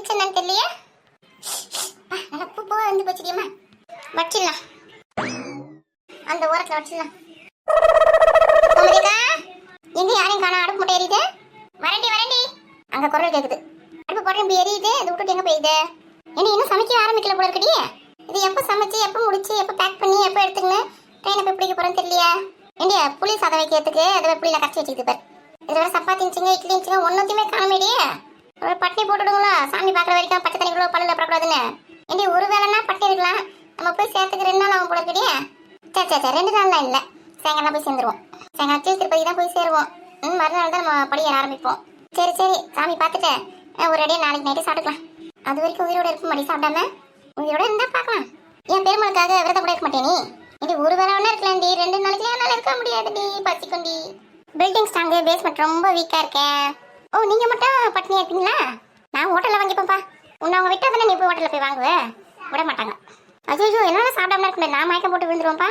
வந்துச்சு என்னன்னு தெரியலையே? நல்லா பூ பூவா வந்து போச்சுடியம்மா வச்சிடலாம். அந்த ஓரத்தில் வச்சிடலாம். எங்க யாரையும் காணா அடுப்பு முட்டை எரியுது. வரண்டி வரண்டி அங்க குரல் கேக்குது. அடுப்பு போட்டு இப்படி எரியுது. இது விட்டுட்டு எங்க போயிடுது என்ன இன்னும் சமைக்க ஆரம்பிக்கல போல இருக்கடி. இது எப்போ சமைச்சு எப்போ முடிச்சு எப்போ பேக் பண்ணி எப்போ எடுத்துக்கணும் ட்ரெயினை போய் பிடிக்க போறேன்னு தெரியலையா. ஏண்டியா புளி சாதம் வைக்கிறதுக்கு அதை புளியில கரைச்சி வச்சுக்கிது பாரு இதோட சப்பாத்தி இருந்துச்சுங்க இட்லி இருந்துச்சுங்க ஒன்றுத்தையுமே காணமேடியே ஒரு பட்னி போட்டுடுங்களா? சாமி பார்க்குற வரைக்கும் பச்சை தண்ணி கூட பல்லில் படக்கூடாதுன்னு. ஏண்டி ஒரு வேலைன்னா பட்டி இருக்கலாம். நம்ம போய் சேர்த்துக்கு ரெண்டு நாள் ஆகும் போல இருக்கடியே சரி சரி சரி ரெண்டு நாள்லாம் இல்லை. சாயங்காலம் போய் சேர்ந்துருவோம். சாயங்காலம் திருப்பதி தான் போய் சேருவோம். ம் மறுநாள் தான் நம்ம படிய ஆரம்பிப்போம். சரி சரி சாமி பார்த்துட்டு ஒரு அடியே நாளைக்கு நைட்டு சாப்பிட்டுக்கலாம். அது வரைக்கும் உயிரோட இருக்க மாட்டி சாப்பிடாம உயிரோட இருந்தால் பார்க்கலாம். என் பெருமாளுக்காக விரதம் கூட இருக்க மாட்டே நீ. இது ஒரு வேலை ஒன்றா இருக்கலாம்டி ரெண்டு நாளைக்கு என்னால் இருக்க முடியாதுடி பசிக்குண்டி பில்டிங் ஸ்ட்ராங்கு பேஸ்மெண்ட் ரொம்ப வீக்காக இருக்கேன் ஓ நீங்க மட்டும் பட்னியாக இருப்பீங்களா நான் ஹோட்டல்ல வாங்கிப்பேன்ப்பா. உன்னை அவங்க விட்டா தானே நீ போய் ஹோட்டல்ல போய் வாங்குவ? விட மாட்டாங்க. அஜோ என்னால சாப்பிடாம இருக்க நான் மயக்கம் போட்டு விழுந்துருவோம்ப்பா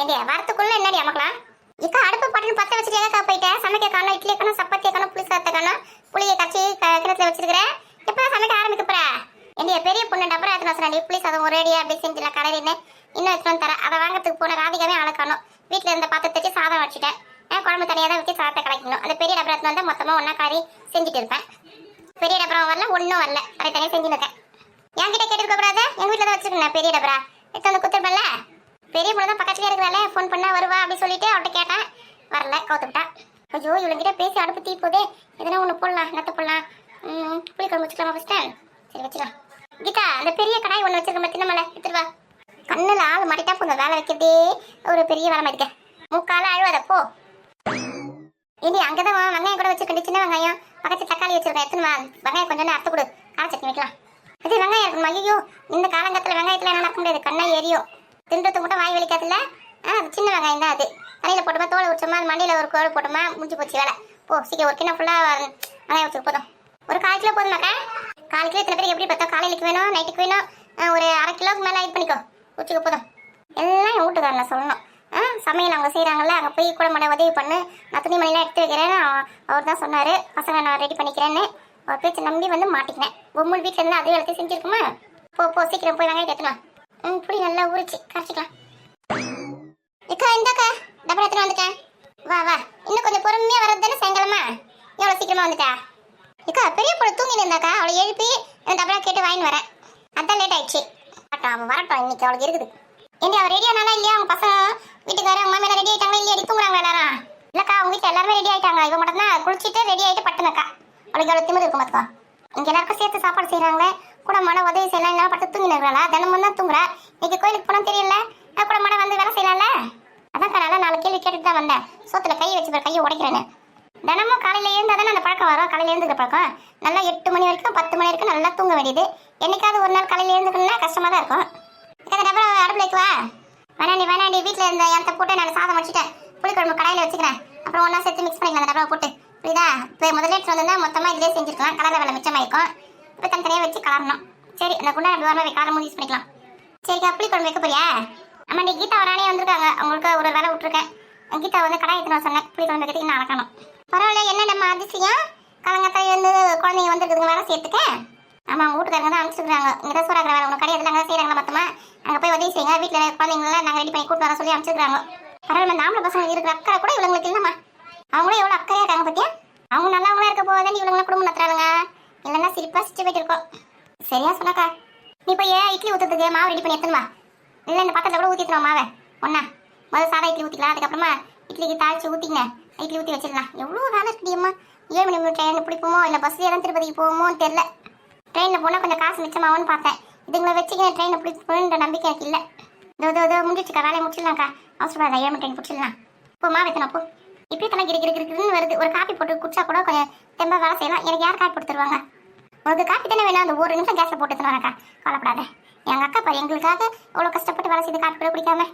ஏண்டியா வரத்துக்குள்ள என்னடி அமக்கலாம் இக்கா அடுப்பு பட்டன் பத்த வச்சுட்டு எங்கக்கா போயிட்டேன் சமைக்க காணும் இட்லி காணும் சப்பாத்தி காணும் புளி சாத்த காணும் புளியை கரைச்சி கிணத்துல வச்சிருக்கிறேன் எப்போ சமைக்க ஆரம்பிக்க போற? ஏண்டியா பெரிய பொண்ணு டப்பரா எத்தனை சொன்னேன் புளி சாதம் ஒரேடியா அடியா அப்படி செஞ்சில கடையில இன்னும் எடுத்துட்டு தரேன். அதை வாங்கறதுக்கு போன ராதிகாவே அழக்கணும் வீட்டில் இருந்த பாத்திரத்தை சாதம் வச்சுட்டேன். குழம்பு தனியாக தான் வச்சு சாதத்தை கலக்கணும் அந்த பெரிய டப்பரா வந்து மொத்தமாக ஒன்றா காரி செஞ்சுட்டு இருப்பேன். பெரிய டப்பரம் வரல ஒன்றும் வரல. அதை தனியாக செஞ்சுன்னு இருக்கேன். என்கிட்ட கேட்டுக்க கூடாது. எங்க வீட்ல தான் வச்சிருக்கேன் பெரிய டபரா எடுத்து வந்து குத்துருப்பேன்ல? பெரிய பொண்ணு தான் பக்கத்துலேயே இருக்கிறாளே ஃபோன் பண்ணால் வருவா அப்படின்னு சொல்லிட்டு அவட்ட கேட்டேன். வரல கவுத்துக்கிட்டா. ஐயோ இவளுங்கிட்ட பேசி அடுப்பு தீ போதே எதனா ஒன்று போடலாம் நத்த போடலாம். ம், புளி குழம்பு வச்சுக்கலாமா ஃபஸ்ட்டு சரி வச்சுக்கலாம் கீதா அந்த பெரிய கடாய் ஒன்று வச்சிருக்க மாதிரி மேலே எடுத்துட்டு வா. கண்ணில் ஆள் மாட்டிட்டா போதும் வேலை வைக்கிறதே ஒரு பெரிய வேலை மாதிரி முக்கால அழுவாத போ. இனி அங்கதான் வெங்காயம் கூட வச்சிருக்கேன். சின்ன வெங்காயம். பக்கத்து தக்காளி வச்சிருக்கேன். எத்தனை வா. வெங்காயம் கொஞ்சம் அறுத்து கொடு. கார சட்னி வைக்கலாம். இது வெங்காயம் இருக்கணும் ஐயோ இந்த காலங்கத்தில் வெங்காயத்தில் என்ன நடக்க முடியாது. கண்ணா எரியும் தின்றது மட்டும் வாய் வலிக்காதுல்ல? ஆ அது சின்ன வெங்காயம் தான் அது. தலையில் போட்டோமா தோலை உரிச்சோமா மண்டியில் ஒரு கோல் போட்டோமா முடிஞ்சு போச்சு வேலை. போ சீக்கிரம் ஒரு ஃபுல்லா ஃபுல்லாக வெங்காயம் வச்சுக்க போதும். ஒரு கால் கிலோ போதுமாக்கா கால் கிலோ இத்தனை பேருக்கு எப்படி பார்த்தா காலையிலுக்கு வேணும் நைட்டுக்கு வேணும்? ஒரு அரை கிலோக்கு மேலே இது பண்ணிக்கோ. வச்சுக்க போதும். எல்லாம் என் வீட்டுக்காரனை சொல்லணும். ஆ சமையல் அவங்க செய்கிறாங்கல்ல அங்கே போய் கூட மன உதவி பண்ணு. நான் துணிமணிலாம் எடுத்து வைக்கிறேன் அவர் தான் சொன்னார். பசங்க நான் ரெடி பண்ணிக்கிறேன்னு. அவர் பேச்சு நம்பி வந்து மாட்டிக்கினேன். பொம்மல் வீட்டில் இருந்து அதே வேலை செஞ்சுருக்குமா? போ போ சீக்கிரம் போய் வாங்கி எடுத்துனா ம் புளி நல்லா ஊறிச்சு கரைச்சிக்கலாம். இக்கா இந்தாக்கா. டபுள் எடுத்துன்னு வந்துட்டேன். வா வா. இன்னும் கொஞ்சம் பொறுமையாக வர்றது தானே சாயங்காலமா? எவ்வளோ சீக்கிரமாக வந்துட்டா? இக்கா பெரிய பொண்ணு தூங்கி இருந்தாக்கா அவளை எழுப்பி டபுளாக கேட்டு வாங்கின்னு வரேன். அதான் லேட் ஆயிடுச்சு. வரட்டும் அவன் வரட்டும். இன்னைக்கு அவளுக்கு இருக்குது ஏண்டி அவள் ரெடி ஆனாலா இல்லையா அவங்க பசங்க வீட்டுக்காரர் அவங்க மாமியார் ரெடி ஆயிட்டாங்களா இல்லையா அடி தூங்குறாங்க எல்லாரும் இல்லக்கா அவங்க வீட்டில் எல்லாருமே ரெடி ஆயிட்டாங்க. இவன் மட்டும் தான் குளிச்சுட்டு ரெடி ஆயிட்டு பட்டுனக்கா அவளுக்கு அவ்வளோ திமிரு இருக்கும் பார்த்துக்கோ. இங்க எல்லாருக்கும் சேர்த்து சாப்பாடு செய்யறாங்களே கூட மன உதவி செய்யலாம் இல்லாம படுத்து தூங்கி நிற்கிறாளா தினமும் தான் தூங்குறா. இன்னைக்கு கோயிலுக்கு போனா தெரியல. நான் கூட மன வந்து வேலை செய்யலாம்ல? அதான் நல்லா நாலு கேள்வி கேட்டுட்டு தான் வந்தேன். சோத்துல கையை வச்சு கையை உடைக்கிறேன்னு. தினமும் காலையில எழுந்தா தானே அந்த பழக்கம் வரும்? காலையில எழுந்துக்கிற பழக்கம். நல்லா எட்டு மணி வரைக்கும் பத்து மணி வரைக்கும் நல்லா தூங்க வேண்டியது. என்னைக்காவது ஒரு நாள் காலையில எழுந்துக்கணும்னா கஷ்டமா தான் இருக்கும். இந்த டப்பா அடுப்புல வைக்கவா? வேணாண்டி வேணாண்டி வீட்டில் இருந்த என்கிட்ட போட்டு நான் சாதம் வச்சுட்டேன். புளிக்குழம்பு கடையில் வச்சுக்கிறேன். அப்புறம் ஒன்றா சேர்த்து மிக்ஸ் பண்ணிக்கலாம் அந்த டப்பாவை போட்டு. புரியுதா? இப்போ முதல்ல எடுத்து வந்திருந்தா மொத்தமாக இதிலே செஞ்சுருக்கலாம். கலர வேலை மிச்சமாயிருக்கும் இப்போ தனித்தனியாக வச்சு கலரணும். சரி அந்த குண்டா அப்படி வரலாம் கலர யூஸ் பண்ணிக்கலாம். சரிக்கா புளிக்குழம்பு வைக்க போறியா? ஆமாண்டி கீதா வரானே வந்திருக்காங்க. அவங்களுக்கு ஒரு வேலை விட்டுருக்கேன். கீதா வந்து கடாய் எடுத்துன்னு சொன்னேன். புளிக்குழம்பு வைக்கிறதுக்கு நான் அளக்கணும் பரவாயில்ல என்ன நம்ம அதிசயம் கலங்கத்தாய் வந்து குழந்தைங்க வந்துருக்குதுங்க வேலை சேர்த்துக்க ஆமா அவங்க வீட்டுக்காரங்க தான் அனுப்பிச்சிருக்காங்க இங்கே தான் சூறாக்கிற வேலை. உங்க கடையில் அங்கே செய்கிறாங்களா மொத்தமாக அங்கே போய் உதவி செய்யுங்க. வீட்டில் குழந்தைங்களெல்லாம் நாங்கள் ரெடி பண்ணி கூட்டு வர சொல்லி அனுப்பிச்சிருக்காங்க பரவாயில்ல இந்த ஆம்பளை பசங்க இருக்கிற அக்கறை கூட இவங்களுக்கு இல்லைம்மா. அவங்களும் எவ்வளோ அக்கறையாக இருக்காங்க பத்தியா? அவங்க நல்லவங்களா இருக்க போதே இவங்களை குடும்பம் நடத்துறாங்க இல்லைன்னா சிரிப்பா சிரிச்சு போயிட்டு இருக்கோம். சரியா சொன்னாக்கா. நீ போய் இட்லி ஊற்றுறதுக்கு மாவு ரெடி பண்ணி எடுத்துன்னு வா. இல்லை இந்த பக்கத்தில் கூட ஊற்றிட்டுருவோம் மாவை. ஒண்ணா. முதல்ல சாதா இட்லி ஊற்றிக்கலாம் அதுக்கப்புறமா இட்லிக்கு தாளிச்சு ஊற்றிங்க இட்லி ஊற்றி வச்சிடலாம். எவ்வளோ வேலை இருக்குடியம்மா ஏழு மணி ட்ரெயின் பிடிப்போமோ இல்லை பஸ்லேயே இடம் திருப்பதிக்கு போவோமோன்னு தெரில ட்ரெயினில் போனால் கொஞ்சம் காசு மிச்சமாகும்னு பார்த்தேன். இதுங்களை வச்சுக்க ட்ரெயினில் பிடிக்கணுன்ற நம்பிக்கை எனக்கு இல்லை. இதோ இதோ இதோ முடிச்சுக்கா வேலையை முடிச்சிடலாம்க்கா. அவசரப்படாத ஏழு ட்ரெயின் பிடிச்சிடலாம். போ மா வைத்தனா போ. இப்படி தனக்கு கிரி கிரி கிரிக்குன்னு வருது. ஒரு காப்பி போட்டு குடிச்சா கூட கொஞ்சம் தெம்பா வேலை செய்யலாம். எனக்கு யார் காப்பி போட்டு தருவாங்க? உனக்கு காப்பி தானே வேணும்? அந்த ஒரு நிமிஷம் கேஸில் போட்டு தருவாங்கக்கா. கவலைப்படாத. எங்கள் அக்கா பாரு எங்களுக்காக இவ்வளோ கஷ்டப்பட்டு வேலை செய்து காப்பி கூட பிடிக்காம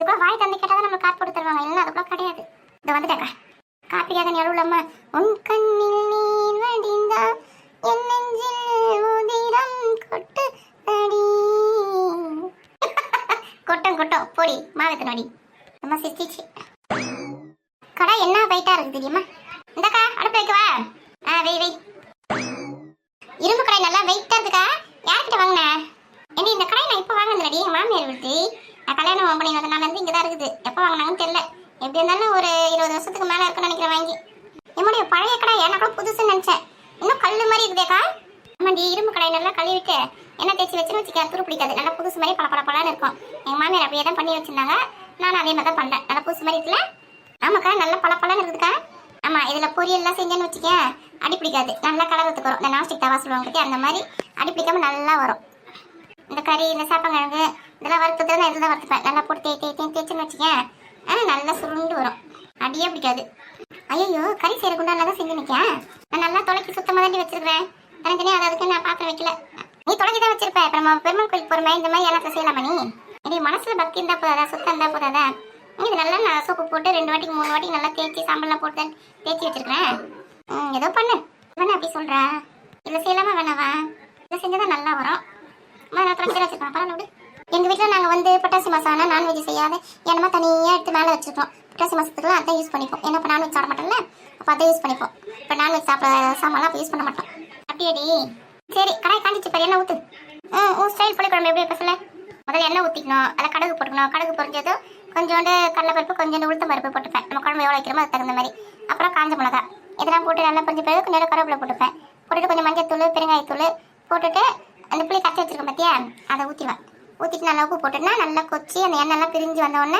இதுக்குள்ள வாய் தந்து கேட்டால் தான் நம்ம காப்பி போட்டு தருவாங்க. இல்லைன்னா அதுக்குள்ள கிடையாது. இது வந்துட்டேக்கா. காப்பிக்காக நீ அழுவலாமா? உன் கண்ணில் நீர் வடிந்தா என் நெஞ்சில் உதிரம் கொட்டு அடி கொட்டம் கொட்டம். போடி மாதத்து நடி நம்ம சிரிச்சிச்சு. கடை என்ன வெயிட்டா இருக்கு தெரியுமா? இந்தக்கா அடுப்பு வைக்கவா? ஆ வெய் வெய் இரும்பு கடை நல்லா வெயிட்டா இருக்குக்கா. யார்கிட்ட வாங்கின? ஏண்டி இந்த கடை நான் இப்போ வாங்கினதுலடி எங்க மாமியார் விட்டு நான் கல்யாணம் பண்ணி வந்தனால இங்கே தான் இருக்குது. எப்போ வாங்கினாங்கன்னு தெரியல. எப்படி இருந்தாலும் ஒரு இருபது வருஷத்துக்கு மேலே இருக்குன்னு நினைக்கிறேன் வாங்கி. என்னுடைய பழைய கடை எனக்கு புதுசுன்னு நினச்சேன். இன்னும் கல் மாதிரி இருக்குதேக்கா. ஆமாண்டி இரும்பு கடை நல்லா கழுவிட்டு என்ன தேய்ச்சி வச்சுன்னு வச்சுக்க துரு பிடிக்காது. நல்லா புதுசு மாதிரி பல பல இருக்கும். எங்கள் மாமியார் அப்படியே தான் பண்ணி வச்சிருந்தாங்க. நானும் அதே மாதிரி தான் பண்ணேன். நல்லா புதுசு மாதிரி இருக்குல்ல? ஆமாக்கா நல்லா பல பலன்னு இருக்குதுக்கா ஆமா இதுல பொரியல்லாம் செஞ்சேன்னு வச்சுக்க. அடி பிடிக்காது. நல்லா கலரத்துக்கு வரும். இந்த நாஸ்டிக் தவா சொல்லுவாங்க அந்த மாதிரி அடி பிடிக்காமல் நல்லா வரும். இந்த கறி இந்த சாப்பங்கிழங்கு இதெல்லாம் வறுத்தது நான் இதெல்லாம் வறுத்துப்பேன். நல்லா போட்டு தேய் தேய் தேய் தேய்ச்சுன்னு வச்சுக்க. ஆ நல்லா சுருண்டு வரும். அடியே பிடிக்காது. ஐயோ கறி செய்யற குண்டால தான் செஞ்சு நிற்கேன் நான் நல்லா தொலைக்கி சுத்தமாக தான் வச்சிருக்கிறேன். தனித்தனியாக அதை அதுக்கு நான் பாத்திரம் வைக்கல. நீ தொலைக்கி தான் வச்சிருப்ப. இப்போ நம்ம பெருமாள் கோயிலுக்கு பொறுமை இந்த மாதிரி எல்லாத்தையும் செய்யலாமா நீ? இது மனசுல பக்தி இருந்தா போதாதா? சுத்தம் இருந்தா போதாதா? இது நல்லா நான் சோப்பு போட்டு ரெண்டு வாட்டிக்கு மூணு வாட்டி நல்லா தேய்ச்சி சாம்பல்லாம் போட்டு தான் தேய்ச்சி வச்சிருக்கிறேன். ம் ஏதோ பண்ணு. வேணா அப்படி சொல்கிறா இல்லை செய்யலாமா வேணாவா? இதை செஞ்சா நல்லா வரும். நான் தொலைச்சி வச்சிருக்கேன். பரவாயில்ல விடு. எங்கள் வீட்டில் நாங்கள் வந்து புட்டாசி மாசம் ஆனால் நான்வெஜ் செய்யாத என்னமா தனியாக எடுத்து மேலே வச்சுருக்கோம். புட்டாசி மாதத்துக்குலாம் அதான் யூஸ் பண்ணிப்போம். ஏன்னா இப்போ நான்வெஜ் சாப்பிட மாட்டோம்ல? அப்போ அதை யூஸ் பண்ணிப்போம். இப்போ நான்வெஜ் சாப்பிட சாமான்லாம் அப்போ யூஸ் பண்ண மாட்டோம். அப்படியேடி சரி கடாய் காஞ்சிச்சு பாரு எண்ணெய் ஊற்று ம் உன் ஸ்டைல் புளிக்குழம்பு எப்படி பேசல முதல்ல எண்ணெய் ஊற்றிக்கணும் அதில் கடுகு போட்டுக்கணும். கடுகு பொறிஞ்சதும் கொஞ்சோண்டு கடலைப்பருப்பு கொஞ்சோண்டு உளுத்தம் பருப்பு போட்டுப்பேன். நம்ம குழம்பு எவ்வளோ வைக்கிறோமோ அதுக்கு தகுந்த மாதிரி. அப்புறம் காஞ்ச மிளகா. இதெல்லாம் போட்டு நல்லா பொறிஞ்ச பிறகு கொஞ்சம் கருவேப்பிலை போட்டுப்பேன். போட்டுட்டு கொஞ்சம் மஞ்சத்தூள் பெருங்காயத்தூள் போட்டுட்டு அந்த புளி கரைச்சி வச்சிருக்கேன் பார்த்தியா அதை ஊற்றிடுவேன் ஊற்றிட்டு நல்லா உப்பு போட்டுன்னா நல்லா கொச்சி அந்த எண்ணெய்லாம் பிரிஞ்சு வந்த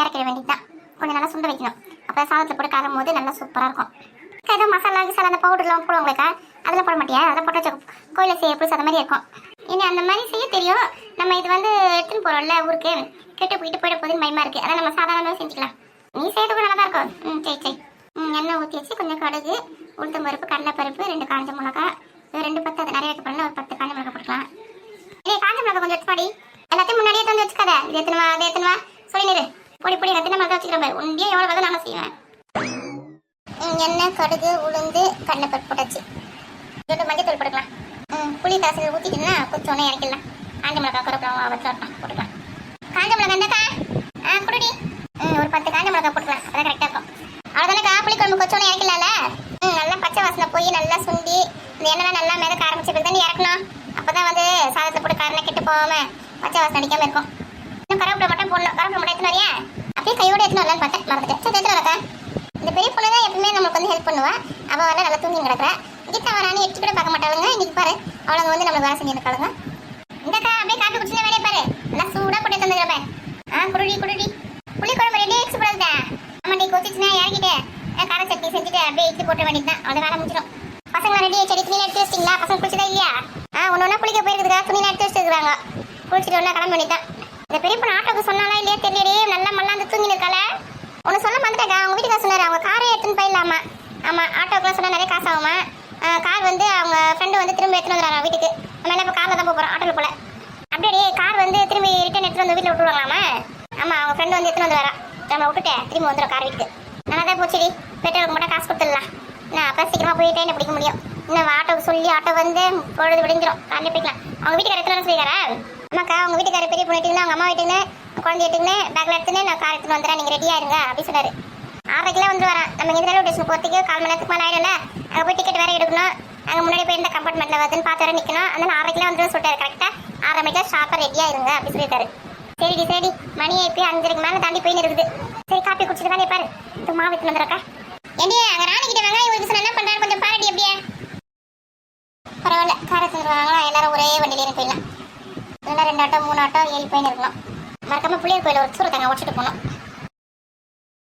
இறக்கிட வேண்டியது தான் கொஞ்சம் நல்லா சுண்ட வைக்கணும். அப்போ சாதத்தில் போட்டு கலரும் போது நல்லா சூப்பராக இருக்கும். ஏதோ மசாலா கிசாலா அந்த பவுடர்லாம் போடுவாங்களேக்கா அதில் போட மாட்டியா? அதை போட்டு வச்ச கோயிலில் செய்ய புதுசு அந்த மாதிரி இருக்கும். இனி அந்த மாதிரி செய்ய தெரியும். நம்ம இது வந்து எடுத்துன்னு போகிறோம்ல ஊருக்கு. கெட்டு போயிட்டு போயிட போகுதுன்னு பயமாக இருக்கு. அதை நம்ம சாதாரணமாக செஞ்சுக்கலாம். நீ செய்யறது கூட நல்லா தான் இருக்கும். ம் சரி சரி. ம் எண்ணெய் ஊற்றி வச்சு கொஞ்சம் கடுகு உளுத்தம் பருப்பு கடலை பருப்பு ரெண்டு காஞ்ச மிளகா ரெண்டு பத்து அது நிறைய வைக்க ஒரு பத்து காஞ்ச மிளகா போட்டுக்கலாம். இதே காஞ்ச மிளகா கொஞ்சம் எடுத்து எல்லாத்தையும் முன்னாடியே தந்து வச்சுக்காத. இது எத்தனை அது எத்தனை சொல்லி நிறு. பொடி பொடி எத்தனை மிளகா வச்சுக்கிறேன் பாரு. உண்டியே எவ்வளோ வேலை நானும் செய்வேன் எண்ணெய் கடுகு உளுந்து கடலைப்பருப்பு போட்டாச்சு. இதோட மஞ்சத்தூள் போட்டுக்கலாம். புளி காசு ஊற்றிட்டுன்னா கொஞ்சம் உடனே இறக்கிடலாம். காஞ்ச மிளகா கருப்பிலாம் வச்சுருக்கலாம் போட்டுக்கலாம். காஞ்ச மிளகா இருந்தாக்கா ஆ குடுடி. ஒரு பத்து காஞ்ச மிளகா போட்டுக்கலாம். அதான் கரெக்டாக இருக்கும். அவ்வளோதானக்கா புளி குழம்பு கொஞ்சம் இறக்கலாம்ல ம் நல்லா பச்சை வாசனை போய் நல்லா சுண்டி இந்த எண்ணெய் நல்லா மிதக்க ஆரம்பிச்ச பிறகு தான் இறக்கணும். அப்போ தான் வந்து சாதத்தை போட்டு காரணம் கெட்டு போகாமல் பச்சை வாசனை அடிக்காமல் இருக்கும். இன்னும் கருவேப்பிலை மட்டும் போடணும். கருவேப்பிலை மட்டும் எடுத்துன்னு வரியா? அப்படியே கையோடு எடுத்துன்னு வரலான்னு பார்த்தேன். மறந்துட்டேன். சரி எடுத்துன்னு வரக்கா. இந்த பெரிய பொண்ணு தான் எப்பவுமே நம்மளுக்கு வந்து ஹெல்ப் பண்ணுவா. அவள் வரல நல்லா தூங்கி கிடக்குறேன் கீதா வரானு எட்டி கூட பார்க்க மாட்டாளுங்க. இன்னைக்கு பாரு அவளுங்க வந்து நம்மளுக்கு வேலை செஞ்சு இருக்காளுங்க இந்தக்கா அப்படியே காப்பி குடிச்சு வேலையை பாரு. நல்லா சூடாக போட்டு தந்துக்கிறப்பேன் ஆ குடுடி குடுடி. புளி குழம்பு ரெடி ஆயிடுச்சு போடுறதா ஆமாண்டி கொச்சிச்சுனா இறங்கிட்டு ஆ, கார சட்னி செஞ்சுட்டு அப்படியே இட்லி வேண்டியது தான் அவ்வளோ வேலை முடிச்சிடும் பசங்க ரெடி ஆயிடுச்சு. துணி எடுத்து வச்சிட்டீங்களா? பசங்க குளிச்சதா இல்லையா? ஆ ஒன்று ஒன்றா குளிக்க போயிருக்குதுக்கா. துணியில் எடுத்து வச்சிருக்காங்க குளிச்சுட்டு ஒன்றா கிளம்ப வேண்டியதுதான் இந்த பெரிய பொண்ணு ஆட்டோக்கு சொன்னாலா இல்லையா? தெரியலையே நல்லா மல்லாந்து தூங்கி இருக்காள ஒன்று சொல்ல மறந்துட்டேக்கா அவங்க வீட்டுக்கு சொன்னாரு அவங்க காரை எடுத்துன்னு போயிடலாமா ஆமா ஆட்டோக்கெல்லாம் சொன்னா நிறைய காசு ஆகுமா ஆ, கார் வந்து அவங்க ஃப்ரெண்டு வந்து திரும்ப எடுத்துட்டு வந்துடுறாங்க வீட்டுக்கு? நம்ம என்ன இப்போ காரில் தான் போகிறோம் ஆட்டோவில் போல. அப்படியே கார் வந்து திரும்பி ரிட்டர்ன் எடுத்துட்டு வந்து வீட்டில் விட்டுருவாங்களாமா? ஆமா அவங்க ஃப்ரெண்டு வந்து எடுத்துன்னு வந்து வரான் நம்ம விட்டுட்டேன் திரும்பி வந்துடும் கார் வீட்டுக்கு. நல்லா தான் போச்சுடி பெட்ரோலுக்கு மட்டும் காசு கொடுத்துடலாம். நான் அப்போ சீக்கிரமா போய் ட்ரெயினை பிடிக்க முடியும். இன்னும் ஆட்டோவுக்கு சொல்லி ஆட்டோ வந்து பொழுது விடிஞ்சிரும். காலையில் போய்க்கலாம். அவங்க வீட்டுக்கார எத்தனை சொல்லிக்காரா அம்மாக்கா அவங்க வீட்டுக்கார பெரிய பொண்ணு வீட்டுக்கு அவங்க அம்மா வீட்டுக்குன்னு குழந்தை வீட்டுக்கு பேக்கில் எடுத்துன்னு நான் கார் எடுத்துன்னு வந்துடுறேன். நீங்கள் ரெடியாக இருங்க அப்படி சொன்னாரு. ஆறரைக்கெல்லாம் வந்து வரேன் நம்ம இங்கே ரயில்வே ஸ்டேஷன் போகிறதுக்கு கால் மணி நேரத்துக்கு மேலே ஆயிடும்ல. அங்கே போய் டிக்கெட் வேற எடுக்கணும். அங்கே முன்னாடி போய் இந்த கம்பார்ட்மெண்ட்டில் வருதுன்னு பார்த்து வர நிற்கணும் அதனால ஆறரை கிலோ வந்து சொல்லிட்டாரு கரெக்டாக ஆறரை மணிக்கா ஷாப்பாக ரெடியாக இருங்க அப்படி சொல்லிட்டாரு. சரிடி சரி மணியை இப்போ அஞ்சரைக்கு மேலே தாண்டி போய் இருக்குது சரி காப்பி குடிச்சிட்டு தானே பாரு. இப்போ மாவு எடுத்து வந்துருக்கா ஏண்டி அங்கே ராணி கிட்ட வெங்காயம் உங்களுக்கு என்ன பண்ணுறாரு கொஞ்சம் பாரடி அப்படியே. பரவாயில்ல. காரை வாங்கலாம் எல்லாரும் ஒரே வண்டியில போயிடலாம். இல்லைன்னா ரெண்டு ஆட்டோ மூணு ஆட்டோ ஏழு போயின்னு இருக்கலாம் மறக்காம புள்ளியர் கோயில் ஒரு சூரத்தாங்க உடச்சிட்டு போகணும்.